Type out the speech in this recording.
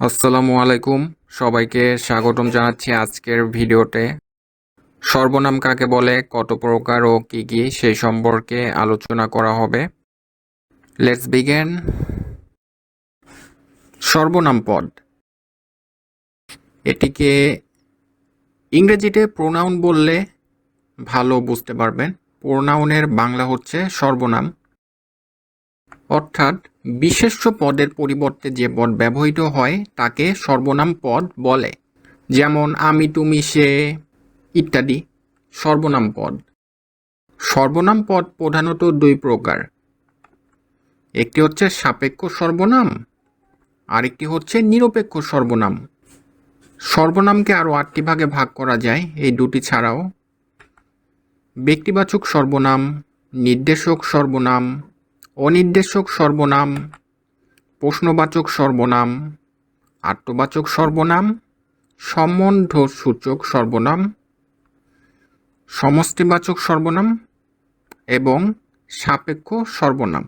আসসালামু আলাইকুম। সবাইকে স্বাগতম জানাচ্ছি আজকের ভিডিওতে। সর্বনাম কাকে বলে, কত প্রকার ও কি কি, সেই সম্পর্কে আলোচনা করা হবে। লেটস বিগেন সর্বনাম পদ। এটিকে ইংরেজিতে প্রোনাউন বললে ভালো বুঝতে পারবেন। প্রোনাউনের বাংলা হচ্ছে সর্বনাম। অর্থাৎ বিশেষ্য পদের পরিবর্তে যে পদ ব্যবহৃত হয়, তাকে সর্বনাম পদ বলে। যেমন আমি, তুমি, সে ইত্যাদি সর্বনাম পদ। সর্বনাম পদ প্রধানত দুই প্রকার। একটি হচ্ছে সাপেক্ষ সর্বনাম, আরেকটি হচ্ছে নিরপেক্ষ সর্বনাম। সর্বনামকে আরও আটটি ভাগে ভাগ করা যায়, এই দুটি ছাড়াও। ব্যক্তিবাচক সর্বনাম, নির্দেশক সর্বনাম অনির্দেশক সর্বনাম প্রশ্নবাচক সর্বনাম আত্মবাচক সর্বনাম সম্বন্ধ সূচক সর্বনাম সমষ্টিবাচক সর্বনাম এবং সাপেক্ষ সর্বনাম।